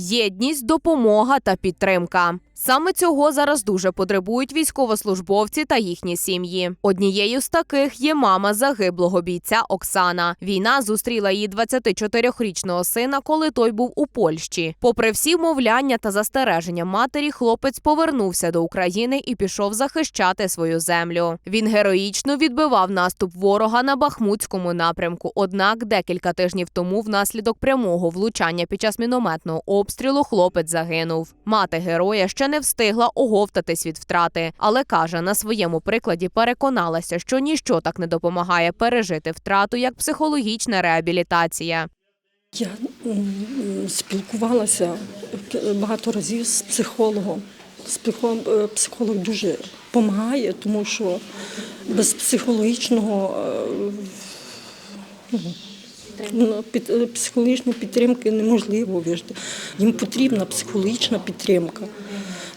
єдність, допомога та підтримка. Саме цього зараз дуже потребують військовослужбовці та їхні сім'ї. Однією з таких є мама загиблого бійця Оксана. Війна зустріла її 24-річного сина, коли той був у Польщі. Попри всі вмовляння та застереження матері, хлопець повернувся до України і пішов захищати свою землю. Він героїчно відбивав наступ ворога на Бахмутському напрямку. Однак декілька тижнів тому, внаслідок прямого влучання під час мінометного обстрілу, хлопець загинув. Мати героя ще не встигла оговтатись від втрати, але каже, на своєму прикладі переконалася, що ніщо так не допомагає пережити втрату, як психологічна реабілітація. Я спілкувалася багато разів з психологом. Е, Психолог дуже допомагає, тому що без психологічного е, ну, психологічної підтримки неможливо вижити. Їм потрібна психологічна підтримка.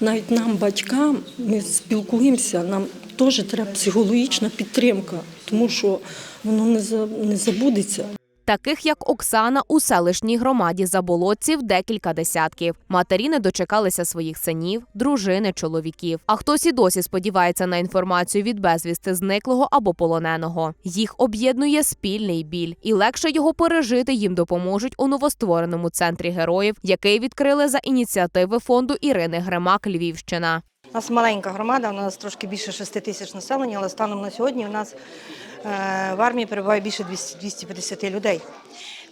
Навіть нам, батькам, ми спілкуємося, нам теж треба психологічна підтримка, тому що воно не за- не забудеться. Таких як Оксана у селищній громаді заболотців декілька десятків. Матері не дочекалися своїх синів, дружини, чоловіків. А хтось і досі сподівається на інформацію від безвісти зниклого або полоненого. Їх об'єднує спільний біль, і легше його пережити їм допоможуть у новоствореному центрі героїв, який відкрили за ініціативи фонду Ірини Гремак Львівщина. У нас маленька громада, у нас трошки більше 6 тисяч населення, але станом на сьогодні у нас е, в армії перебуває більше 200 250 людей.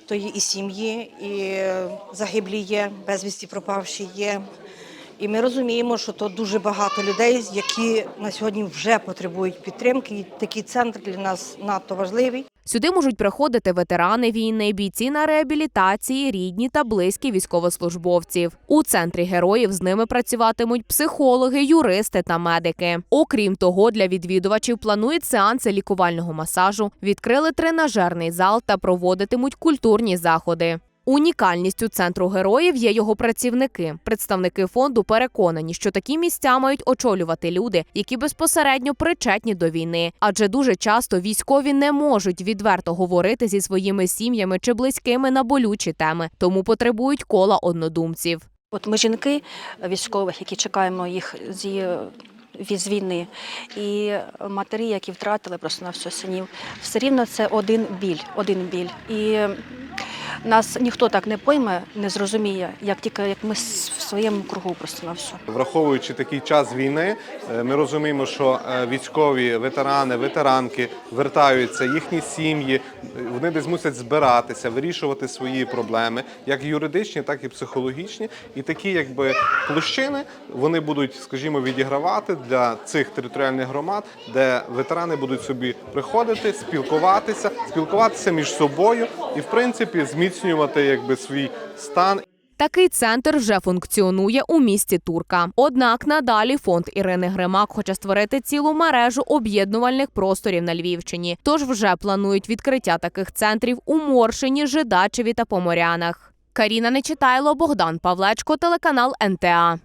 То є і сім'ї, і загиблі є, безвісті пропавші є. І ми розуміємо, що то дуже багато людей, які на сьогодні вже потребують підтримки. І такий центр для нас надто важливий. Сюди можуть приходити ветерани війни, бійці на реабілітації, рідні та близькі військовослужбовців. У центрі героїв з ними працюватимуть психологи, юристи та медики. Окрім того, для відвідувачів планують сеанси лікувального масажу, відкрили тренажерний зал та проводитимуть культурні заходи. Унікальністю центру героїв є його працівники. Представники фонду переконані, що такі місця мають очолювати люди, які безпосередньо причетні до війни, адже дуже часто військові не можуть відверто говорити зі своїми сім'ями чи близькими на болючі теми, тому потребують кола однодумців. От ми жінки військових, які чекаємо їх зі з війни, і матері, які втратили просто на все синів, все рівно це один біль, один біль. І нас ніхто так не пойме, не зрозуміє, як тільки як ми в своєму кругу просто на все. Враховуючи такий час війни, е, ми розуміємо, що е, військові ветерани, ветеранки вертаються, їхні сім'ї, вони десь мусять збиратися, вирішувати свої проблеми, як юридичні, так і психологічні. І такі, якби площини, вони будуть, скажімо, відігравати для цих територіальних громад, де ветерани будуть собі приходити, спілкуватися, спілкуватися між собою і, в принципі, зміцнювати якби свій стан. Такий центр вже функціонує у місті Турка. Однак надалі фонд Ірини Гримак хоче створити цілу мережу об'єднувальних просторів на Львівщині. Тож вже планують відкриття таких центрів у Моршині, Жидачеві та Поморянах. Каріна Нечитайло, Богдан Павлечко, телеканал НТА.